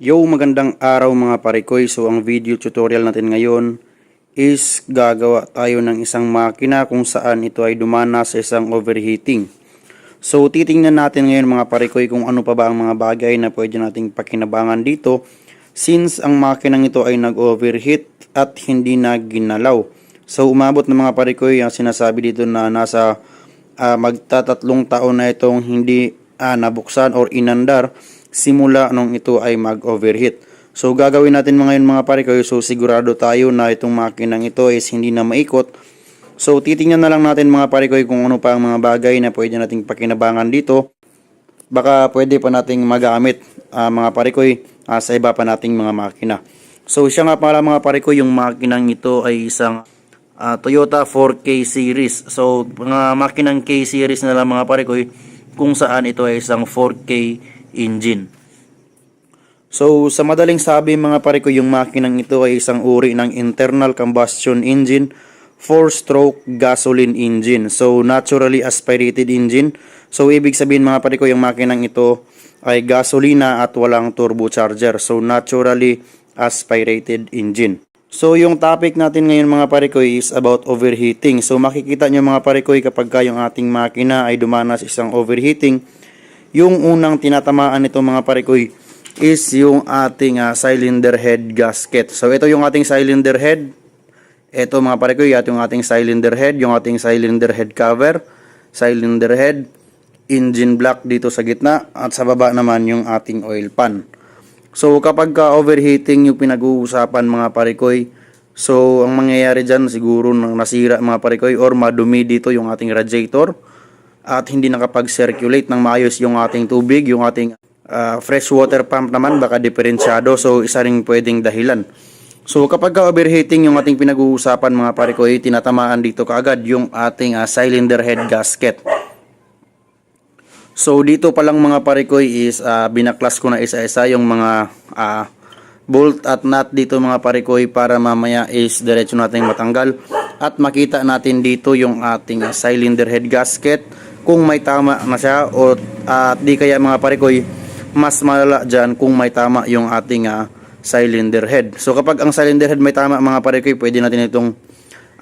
Yo, magandang araw mga parikoy. So ang video tutorial natin ngayon is gagawa tayo ng isang makina kung saan ito ay dumana sa isang overheating. So titingnan natin ngayon mga parikoy kung ano pa ba ang mga bagay na pwede nating pakinabangan dito since ang makinang ito ay nag-overheat at hindi na ginalaw. So umabot ng mga parikoy ang sinasabi dito na nasa ah, magtatatlong taon na itong hindi ah, nabuksan or inandar simula nung ito ay mag-overheat. So gagawin natin mga ngayon mga pare ko, so sigurado tayo na itong makinang ito is hindi na maikot. So titingnan na lang natin mga pare ko kung ano pa ang mga bagay na pwede nating pakinabangan dito. Baka pwede pa nating magamit ah, mga pare ko sa iba pa nating mga makina. So siya nga pala mga pare ko, yung makinang ito ay isang ah, Toyota 4K series. So mga makinang K series na lang mga pare ko kung saan ito ay isang 4K engine. So, sa madaling sabi mga pare ko, yung makinang ito ay isang uri ng internal combustion engine, 4-stroke gasoline engine. So, naturally aspirated engine. So, ibig sabihin mga pare ko, yung makinang ito ay gasolina at walang turbocharger. So, naturally aspirated engine. So, yung topic natin ngayon mga pare ko is about overheating. So, makikita nyo mga pare ko kapag ka yung ating makina ay dumanas isang overheating, yung unang tinatamaan nito mga pare is yung ating ah, cylinder head gasket. So ito yung ating cylinder head. Ito mga pare ko, yung ating cylinder head, yung ating cylinder head cover, cylinder head, engine block dito sa gitna at sa baba naman yung ating oil pan. So kapag ka overheating yung pinag-uusapan mga parikoy, so ang mangyayari dyan siguro nang nasira mga parikoy or madumi dito yung ating radiator at hindi nakapag-circulate ng maayos yung ating tubig, yung ating ah, fresh water pump naman baka diferensyado so isa ring pwedeng dahilan. So kapag ka overheating yung ating pinag-uusapan mga pare ko, eh, tinatamaan dito kaagad yung ating ah, cylinder head gasket. So dito pa lang mga pare ko is ah, binaklas ko na isa-isa yung mga ah, bolt at nut dito mga pare ko para mamaya is diretso natin matanggal at makita natin dito yung ating ah, cylinder head gasket kung may tama na siya o at di kaya mga pare ko mas malala dyan kung may tama yung ating ah, cylinder head. So kapag ang cylinder head may tama mga pare ko pwede natin itong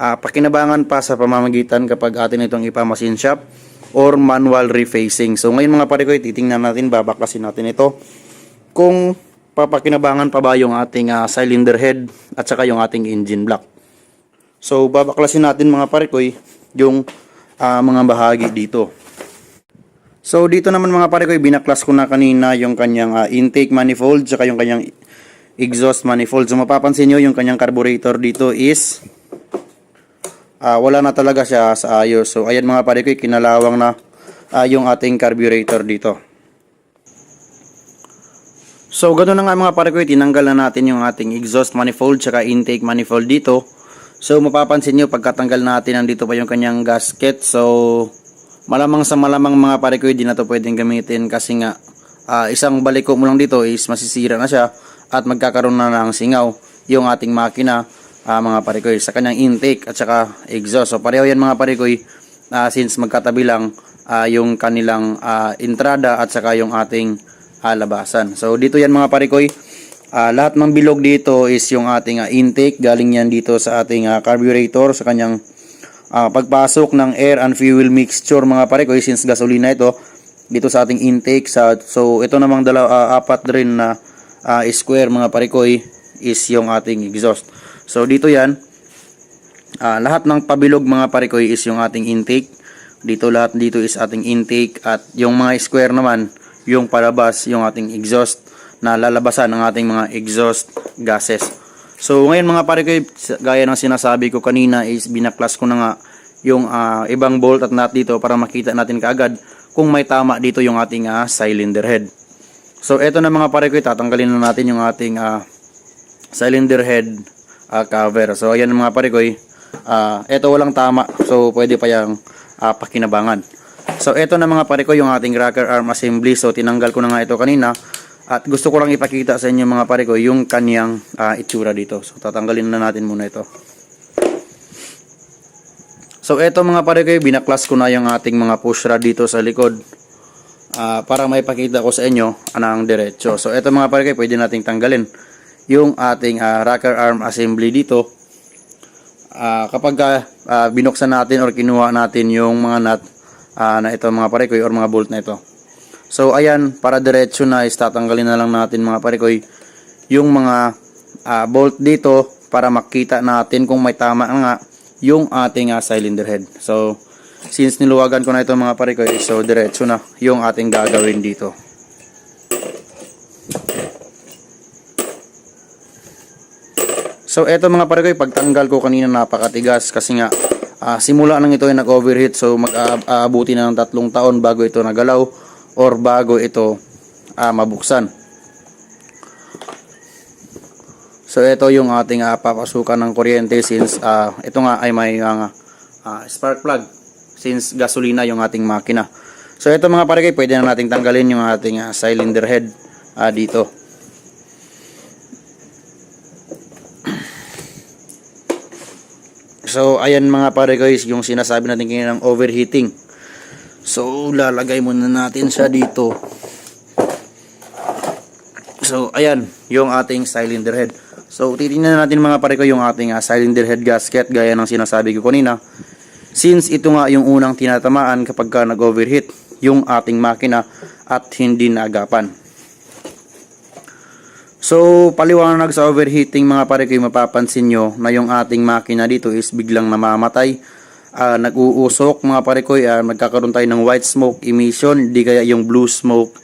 ah, pakinabangan pa sa pamamagitan kapag atin itong ipamasin shop or manual refacing. So ngayon mga pare ko, titingnan natin, babaklasin natin ito kung papakinabangan pa ba yung ating ah, cylinder head at saka yung ating engine block. So babaklasin natin mga pare ko yung ah, mga bahagi dito. So dito naman mga pare ko, binaklas ko na kanina yung kanyang ah, intake manifold saka yung kanyang exhaust manifold. So mapapansin nyo yung kanyang carburetor dito is ah, wala na talaga siya sa ayos. So ayan mga pare ko, kinalawang na ah, yung ating carburetor dito. So ganoon na nga mga pare ko, tinanggal na natin yung ating exhaust manifold saka intake manifold dito. So mapapansin nyo pagkatanggal natin nandito pa yung kanyang gasket. So malamang sa malamang mga pare ko, hindi na to pwedeng gamitin kasi nga ah, isang baliko mo lang dito is masisira na siya at magkakaroon na ng singaw yung ating makina ah, mga pare ko sa kanyang intake at saka exhaust. So pareho yan mga pare ko ah, since magkatabi lang ah, yung kanilang ah, entrada at saka yung ating ah, labasan. So dito yan mga pare ko ah, lahat ng bilog dito is yung ating ah, intake. Galing yan dito sa ating ah, carburetor sa kanyang ah, pagpasok ng air and fuel mixture mga pare. Ko since gasolina ito dito sa ating intake sa so ito namang dalawa ah, apat rin na ah, square mga pare ko is yung ating exhaust. So dito yan. Ah, lahat ng pabilog mga pare ko is yung ating intake. Dito lahat dito is ating intake. At yung mga square naman yung palabas yung ating exhaust na lalabasan ng ating mga exhaust gases. So ngayon mga pare ko gaya ng sinasabi ko kanina is binaklas ko na nga yung ah, ibang bolt at nut dito para makita natin kaagad kung may tama dito yung ating ah, cylinder head. So eto na mga pare ko tatanggalin na natin yung ating ah, cylinder head ah, cover. So ayan mga pare ko ah, eto walang tama. So pwede pa yung ah, pakinabangan. So eto na mga pare ko yung ating rocker arm assembly. So tinanggal ko na nga ito kanina. At gusto ko lang ipakita sa inyo mga pare ko yung kanyang ah, itsura dito. So tatanggalin na natin muna ito. So eto mga pare ko, binaklas ko na yung ating mga push rod dito sa likod. ah, para may pakita ko sa inyo anang diretso. So ito mga pare pwede nating tanggalin yung ating ah, rocker arm assembly dito. Ah, kapag ah, binuksan natin or kinuha natin yung mga nut ah, na ito mga pare or mga bolt na ito. So ayan, para diretso na is tatanggalin na lang natin mga pare yung mga ah, bolt dito para makita natin kung may tama nga yung ating ah, cylinder head. So since niluwagan ko na ito mga pare so diretso na yung ating gagawin dito. So eto mga pare pagtanggal ko kanina napakatigas kasi nga ah, simula nang ito ay nag-overheat so mag-aabuti na ng tatlong taon bago ito nagalaw or bago ito ah, mabuksan. So ito yung ating uh, papasukan ng kuryente since ah, ito nga ay may ah, ah, spark plug since gasolina yung ating makina. So ito mga pare pwede na nating tanggalin yung ating ah, cylinder head ah, dito. So ayan mga pare guys yung sinasabi natin kanina ng overheating. So lalagay muna natin siya dito. So ayan yung ating cylinder head. So titingnan natin mga pare ko yung ating uh, cylinder head gasket gaya ng sinasabi ko kanina. Since ito nga yung unang tinatamaan kapag ka nag-overheat yung ating makina at hindi naagapan. So paliwanag sa overheating mga pare ko mapapansin nyo na yung ating makina dito is biglang namamatay. Ah, nag-uusok mga pare ko, ah, nagkakaroon tayo ng white smoke emission, di kaya yung blue smoke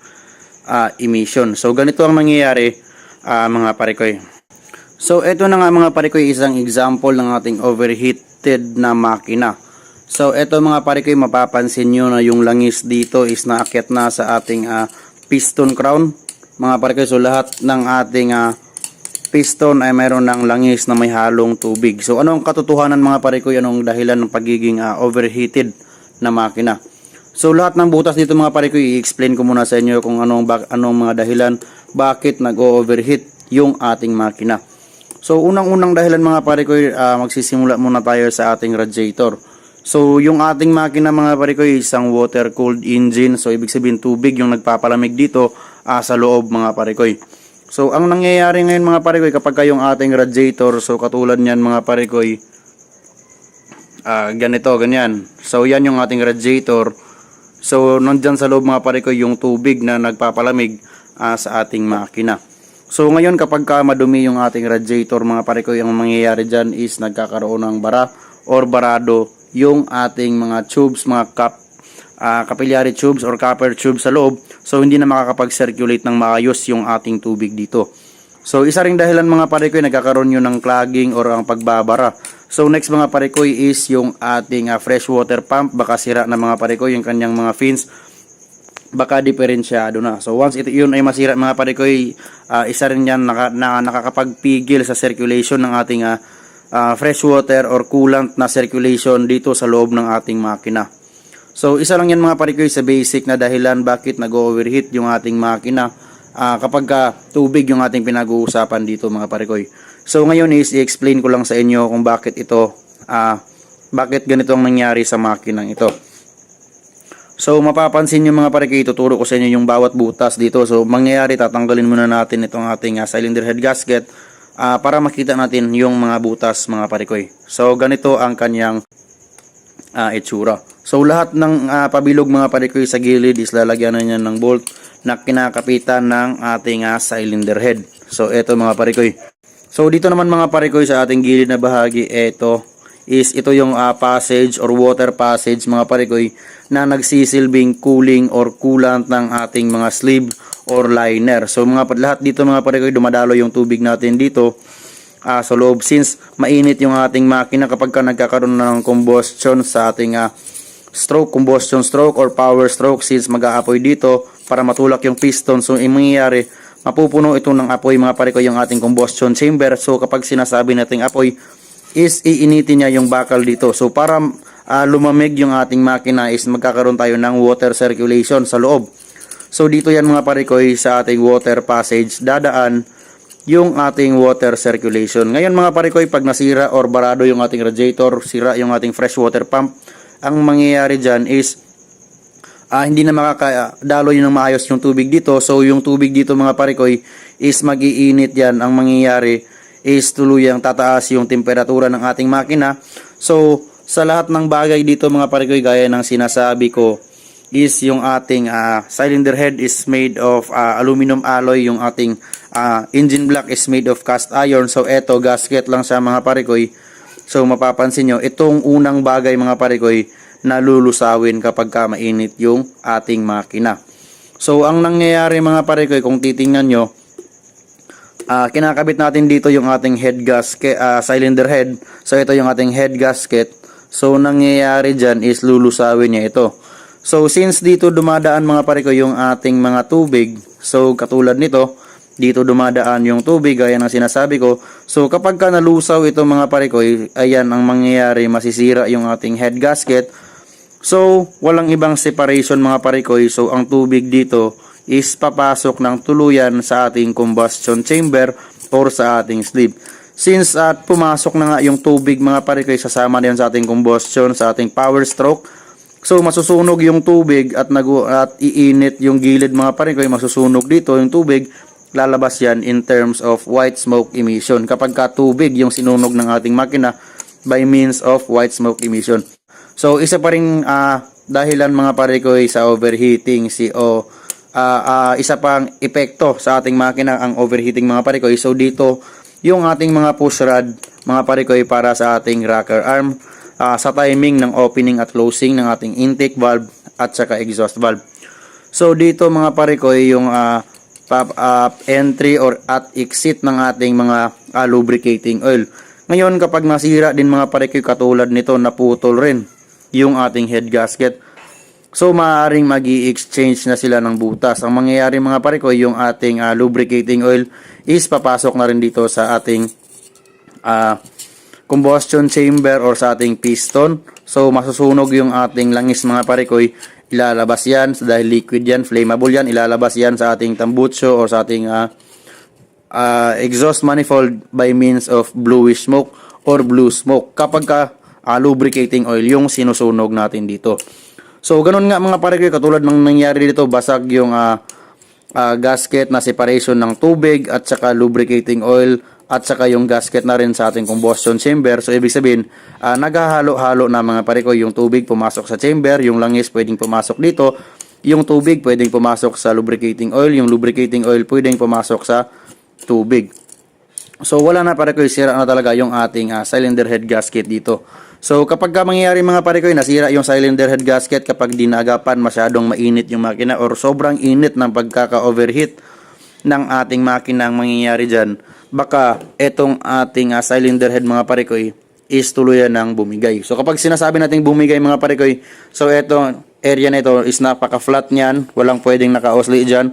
ah, emission. So ganito ang nangyayari ah, mga pare ko. So ito na nga mga pare ko isang example ng ating overheated na makina. So ito mga pare ko mapapansin nyo na yung langis dito is naakyat na sa ating ah, piston crown. Mga pare so lahat ng ating ah, piston ay mayroon ng langis na may halong tubig. So ano ang katotohanan mga pare ko anong dahilan ng pagiging ah, overheated na makina. So lahat ng butas dito mga pare ko i-explain ko muna sa inyo kung anong anong mga dahilan bakit nag-overheat yung ating makina. So unang-unang dahilan mga pare ko ah, magsisimula muna tayo sa ating radiator. So yung ating makina mga pare ko isang water cooled engine. So ibig sabihin tubig yung nagpapalamig dito ah, sa loob mga pare ko. So ang nangyayari ngayon mga pare ko kapag kayong ating radiator so katulad niyan mga pare ko ah, ganito ganyan. So yan yung ating radiator. So nandyan sa loob mga pare ko yung tubig na nagpapalamig ah, sa ating makina. So ngayon kapag ka madumi yung ating radiator mga pare ko yung mangyayari dyan is nagkakaroon ng bara or barado yung ating mga tubes, mga cap ah, capillary tubes or copper tubes sa loob. So hindi na makakapag-circulate ng maayos yung ating tubig dito. So isa ring dahilan mga pare ko nagkakaroon yun ng clogging or ang pagbabara. So next mga pare ko is yung ating ah, fresh water pump baka sira na mga pare ko yung kanyang mga fins baka diferensyado na. So once ito yun ay masira mga pare ko ah, isa rin yan naka, na, nakakapagpigil sa circulation ng ating ah, ah, fresh water or coolant na circulation dito sa loob ng ating makina. So isa lang yan mga pare ko sa basic na dahilan bakit nag-overheat yung ating makina ah, kapag ka tubig yung ating pinag-uusapan dito mga pare ko. So ngayon is i-explain ko lang sa inyo kung bakit ito ah, bakit ganito ang nangyari sa makinang ito. So mapapansin nyo mga pare ituturo ko sa inyo yung bawat butas dito. So mangyayari tatanggalin muna natin itong ating uh, cylinder head gasket ah, para makita natin yung mga butas mga pare So ganito ang kanyang ah, itsura. So lahat ng ah, pabilog mga pare sa gilid is lalagyan na niya ng bolt na kinakapitan ng ating ah, cylinder head. So eto mga pare So dito naman mga pare sa ating gilid na bahagi eto is ito yung ah, passage or water passage mga pare na nagsisilbing cooling or coolant ng ating mga sleeve or liner. So mga lahat dito mga pare dumadalo yung tubig natin dito ah, sa loob since mainit yung ating makina kapag ka nagkakaroon ng combustion sa ating ah, stroke, combustion stroke or power stroke since mag-aapoy dito para matulak yung piston. So yung mangyayari, mapupuno ito ng apoy mga pare yung ating combustion chamber. So kapag sinasabi nating apoy, is iinitin niya yung bakal dito. So para ah, lumamig yung ating makina is magkakaroon tayo ng water circulation sa loob. So dito yan mga parikoy sa ating water passage dadaan yung ating water circulation. Ngayon mga parikoy pag nasira or barado yung ating radiator, sira yung ating fresh water pump, ang mangyayari dyan is ah, hindi na makakadaloy ng maayos yung tubig dito. So yung tubig dito mga parikoy is magiinit yan. Ang mangyayari is tuluyang tataas yung temperatura ng ating makina. So sa lahat ng bagay dito mga parikoy gaya ng sinasabi ko is yung ating ah, cylinder head is made of ah, aluminum alloy, yung ating ah, engine block is made of cast iron. So eto gasket lang sa mga parikoy. So mapapansin nyo, itong unang bagay mga parikoy na lulusawin kapag ka mainit yung ating makina. So ang nangyayari mga parikoy kung titingnan nyo, ah, kinakabit natin dito yung ating head gasket, ah, cylinder head. So ito yung ating head gasket. So nangyayari dyan is lulusawin niya ito. So since dito dumadaan mga parikoy yung ating mga tubig, so katulad nito, dito dumadaan yung tubig gaya ng sinasabi ko. So kapag ka nalusaw ito mga parikoy, ayan ang mangyayari, masisira yung ating head gasket. So walang ibang separation mga parikoy. So ang tubig dito is papasok ng tuluyan sa ating combustion chamber or sa ating sleeve. Since at pumasok na nga yung tubig mga parikoy, sasama na sa ating combustion, sa ating power stroke, So masusunog yung tubig at nag at iinit yung gilid mga parikoy, masusunog dito yung tubig, lalabas yan in terms of white smoke emission. Kapag ka tubig yung sinunog ng ating makina by means of white smoke emission. So isa pa ring ah, dahilan mga parikoy sa overheating si o ah, ah, isa pang epekto sa ating makina ang overheating mga parikoy. So dito yung ating mga push rod mga parikoy para sa ating rocker arm ah, sa timing ng opening at closing ng ating intake valve at saka exhaust valve. So dito mga parikoy yung ah, pop up entry or at exit ng ating mga ah, lubricating oil. Ngayon kapag nasira din mga parikoy katulad nito naputol rin yung ating head gasket. So maaaring mag exchange na sila ng butas. Ang mangyayari mga parikoy yung ating ah, lubricating oil is papasok na rin dito sa ating ah, combustion chamber or sa ating piston. So masusunog yung ating langis mga parikoy. Ilalabas yan dahil liquid yan, flammable yan. Ilalabas yan sa ating tambutso or sa ating ah, ah, exhaust manifold by means of bluish smoke or blue smoke kapag ka ah, lubricating oil yung sinusunog natin dito. So ganun nga mga parikoy katulad ng nangyari dito basag yung ah, ah, gasket na separation ng tubig at saka lubricating oil at saka yung gasket na rin sa ating combustion chamber. So ibig sabihin, ah, naghahalo-halo na mga parikoy yung tubig pumasok sa chamber, yung langis pwedeng pumasok dito, yung tubig pwedeng pumasok sa lubricating oil, yung lubricating oil pwedeng pumasok sa tubig. So wala na parikoy, sira na talaga yung ating ah, cylinder head gasket dito. So kapag ka mangyayari mga parikoy, nasira yung cylinder head gasket kapag dinagapan masyadong mainit yung makina or sobrang init ng pagkaka-overheat ng ating makina ang mangyayari dyan, baka etong ating ah, cylinder head mga parikoy is tuluyan ng bumigay. So kapag sinasabi nating bumigay mga parikoy, so eto area na ito is napaka-flat niyan, walang pwedeng naka-osli dyan.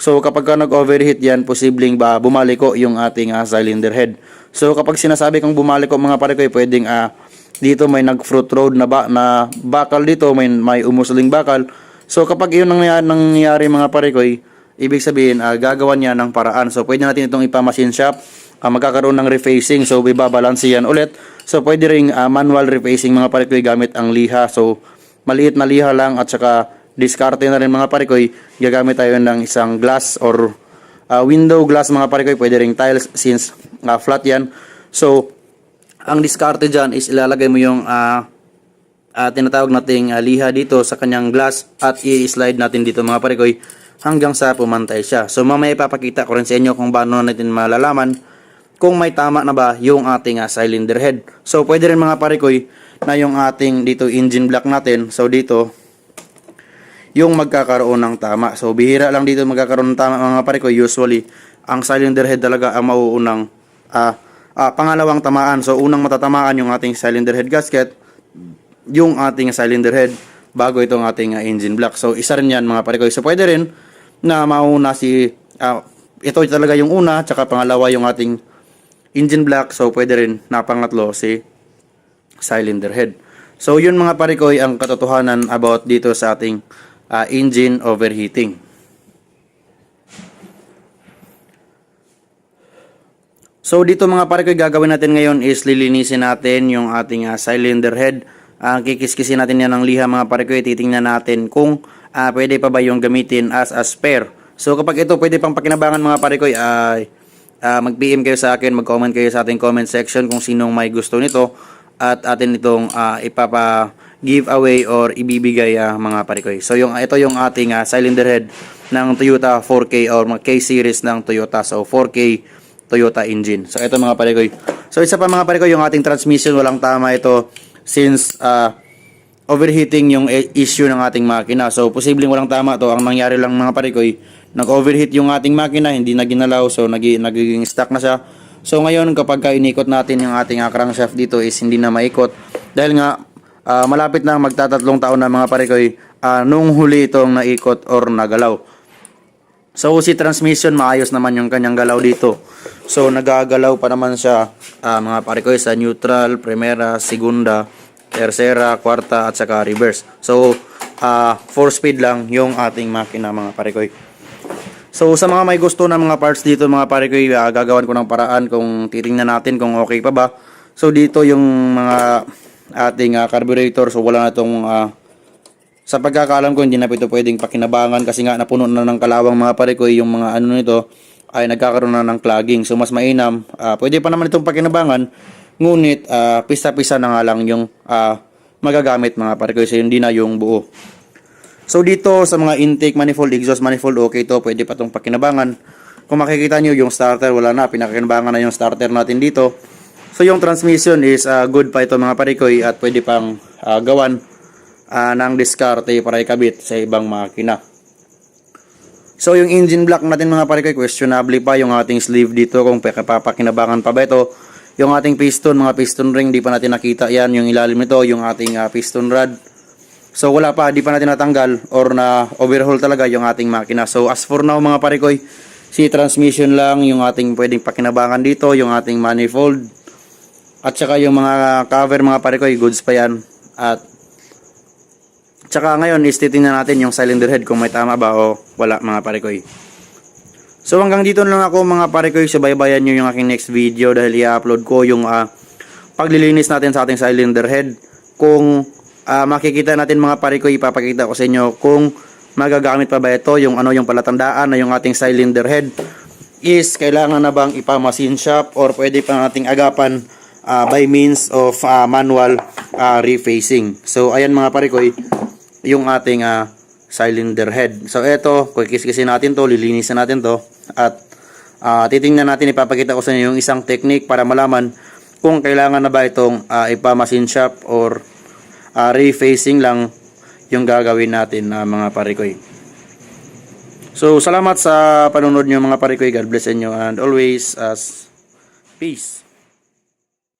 So kapag ka nag-overheat yan, posibleng ba bumaliko yung ating ah, cylinder head. So kapag sinasabi kong bumaliko mga parikoy, pwedeng ah, dito may nag-fruit road na, ba, na bakal dito, may, may umusling bakal. So kapag yun ang nangyari mga parikoy, ibig sabihin ah, gagawan niya ng paraan. So pwede natin itong ipa-machine shop, ah, magkakaroon ng refacing, so ibabalance yan ulit. So pwede ring ah, manual refacing mga parikoy gamit ang liha. So maliit na liha lang at saka diskarte na rin mga parikoy, gagamit tayo ng isang glass or ah, window glass mga parikoy, pwede ring tiles since ah, flat yan. So ang diskarte dyan is ilalagay mo yung ah, ah, tinatawag nating ah, liha dito sa kanyang glass at i-slide natin dito mga parikoy hanggang sa pumantay siya. So mamaya ipapakita ko rin sa inyo kung paano natin malalaman kung may tama na ba yung ating ah, cylinder head. So pwede rin mga parikoy na yung ating dito engine block natin. So dito yung magkakaroon ng tama. So bihira lang dito magkakaroon ng tama mga parikoy. Usually ang cylinder head talaga ang mauunang ah, ah, pangalawang tamaan. So unang matatamaan yung ating cylinder head gasket, yung ating cylinder head bago itong ating ah, engine block. So isa rin yan mga parikoy. So pwede rin na mauna si ah, ito talaga yung una, tsaka pangalawa yung ating engine block. So pwede rin na pangatlo si cylinder head. So yun mga parikoy ang katotohanan about dito sa ating ah, engine overheating. So dito mga parikoy gagawin natin ngayon is lilinisin natin yung ating ah, cylinder head. Ah, kikiskisin natin yan ng liha mga parikoy. Titingnan natin kung ah, pwede pa ba yung gamitin as a spare. So kapag ito pwede pang pakinabangan mga parikoy ay ah, mag-PM kayo sa akin, mag-comment kayo sa ating comment section kung sinong may gusto nito at atin itong ah, ipapa giveaway or ibibigay ah, mga parikoy. So yung ito yung ating ah, cylinder head ng Toyota 4K or mga K series ng Toyota. So 4K Toyota engine. So ito mga parikoy. So isa pa mga parikoy yung ating transmission walang tama ito since ah, overheating yung issue ng ating makina. So, posibleng walang tama to. Ang nangyari lang mga parikoy, nag-overheat yung ating makina, hindi na ginalaw, so nagi, nagiging stuck na siya. So, ngayon, kapag ka inikot natin yung ating crankshaft dito is hindi na maikot. Dahil nga, ah, malapit na magtatatlong taon na mga parikoy, ah, nung huli itong naikot or nagalaw. So, si transmission, maayos naman yung kanyang galaw dito. So, nagagalaw pa naman siya, ah, mga parikoy, sa neutral, primera, segunda, tercera, kwarta, at saka reverse. So, ah 4 speed lang yung ating makina, mga parikoy. So, sa mga may gusto ng mga parts dito, mga parikoy, ah, gagawan ko ng paraan kung titingnan natin kung okay pa ba. So, dito yung mga ating ah, carburetor. So, wala na itong ah, sa pagkakaalam ko, hindi na ito pwedeng pakinabangan kasi nga napuno na ng kalawang mga parikoy yung mga ano nito ay nagkakaroon na ng clogging. So mas mainam, ah, pwede pa naman itong pakinabangan, ngunit ah, pisa-pisa na nga lang yung ah, magagamit mga parikoy. So hindi na yung buo. So dito sa mga intake manifold, exhaust manifold, okay to, pwede pa itong pakinabangan. Kung makikita nyo yung starter, wala na, pinakinabangan na yung starter natin dito. So yung transmission is ah, good pa ito mga parikoy at pwede pang ah, gawan ah, ng diskarte para ikabit sa ibang makina. So yung engine block natin mga parikoy, questionable pa yung ating sleeve dito kung papakinabangan pa ba ito. Yung ating piston, mga piston ring, di pa natin nakita yan. Yung ilalim nito, yung ating ah, piston rod. So wala pa, di pa natin natanggal or na overhaul talaga yung ating makina. So as for now mga parikoy, si transmission lang yung ating pwedeng pakinabangan dito, yung ating manifold. At saka yung mga cover mga parikoy, goods pa yan. At Tsaka ngayon is titingnan natin yung cylinder head kung may tama ba o wala mga parikoy. So hanggang dito na lang ako mga parikoy. Subaybayan nyo yung aking next video dahil i-upload ko yung ah, paglilinis natin sa ating cylinder head. Kung ah, makikita natin mga parikoy, ipapakita ko sa inyo kung magagamit pa ba ito yung ano yung palatandaan na yung ating cylinder head is kailangan na bang ipa-machine shop or pwede pa nating agapan ah, by means of ah, manual ah, refacing. So ayan mga parikoy, yung ating ah, cylinder head. So eto, kikis-kisin natin to, lilinisin natin to at ah, titingnan natin ipapakita ko sa inyo yung isang technique para malaman kung kailangan na ba itong ah, ipa-machine shop or ah, refacing lang yung gagawin natin na mga parikoy. So salamat sa panonood nyo mga parikoy. God bless inyo and always as peace.